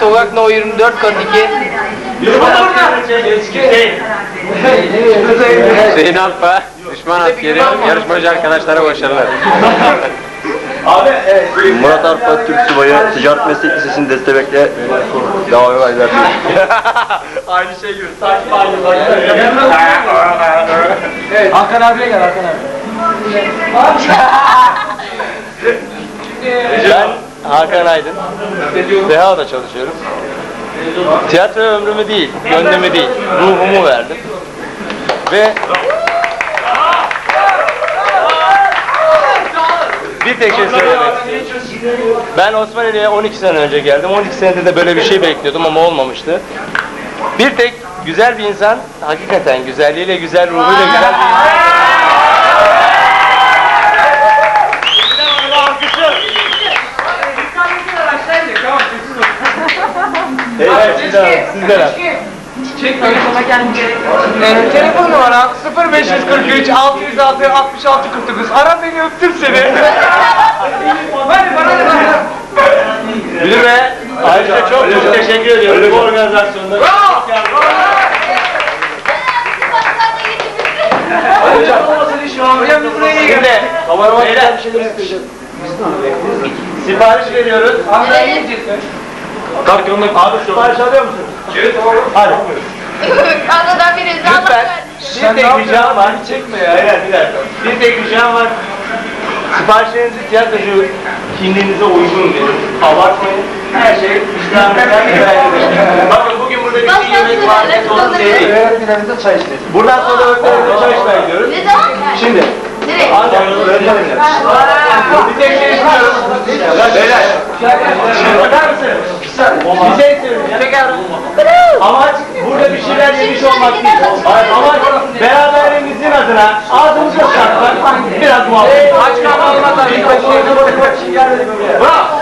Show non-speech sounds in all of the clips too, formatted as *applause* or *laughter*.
Sokak No 24 kat 2. Hüseyin Alpa, düşman askeri, yarışmacı arkadaşlara başarılar. Murat Arpa Türk Subayı Ticaret Meslek Lisesi'ni destekle devam eder. *laughs* Aynı şey gibi. Saçma Hakan abiye gel Hakan abi. Ben Hakan Aydın. SEHA'da çalışıyorum. Tiyatro ömrümü değil, gönlümü değil, ruhumu verdim. Ve bir tek şey söylemek istiyorum. Ben Osmanlı'ya 12 sene önce geldim. 12 senedir de böyle bir şey bekliyordum ama olmamıştı. Bir tek güzel bir insan, hakikaten güzelliğiyle, güzel ruhuyla güzel bir insan. Evet, sizden, sizden. Ee, telefon numara 0543 606 66 49. Ara beni öptüm seni. *laughs* Hadi bana da bana. Müdür Bey, ayrıca çok çok teşekkür ediyorum bu organizasyonda. Hocam biz buraya niye Şimdi, geldik? beyler, sipariş veriyoruz. Abi yoluna. Abi sipariş alıyor musun? Evet. Hadi. *laughs* Arada bir rızallık Lütfen bir tek ricam var. Çekme ya. Hayır, bir dakika. Bir tek ricam var. Siparişlerinizi tiyatrocu kimliğinize uygun verin. Abartmayın. Her şey İslam'dan *laughs* ilerliyor. Bakın bugün burada bir şey yemek var. Öğretmenlerimize çay içeceğiz. Buradan sonra öğretmenimize çay içmeye gidiyoruz. Ne zaman? Şimdi. Nereye? Bir tek şey istiyorum. Beyler. Bakar mısın? Bir şey söyleyeceğim. Amaç burada bir şeyler yemiş olmak değil. Amaç beraberliğimizin adına ağzımızı çarpmak biraz muhabbet. Aç kalmadan bir Bravo.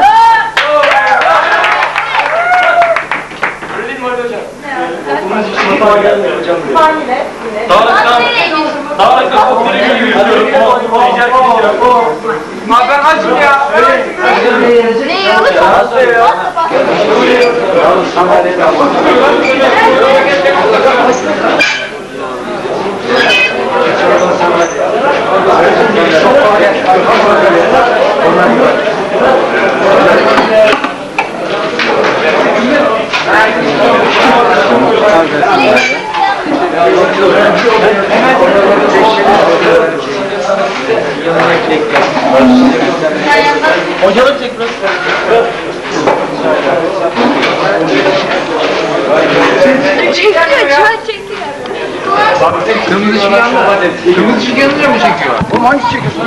Sınıfa gelmiyor hocam. Famile. Tamam tamam. Tamam tamam. Okulu gibi bir şey yok. Abi ben açım ya. Ne yiyorsun? Nasıl ya? Hocalık çek biraz. Kırmızı ışık yanmıyor. Mı çekiyor? Oğlum hangi çekiyorsun?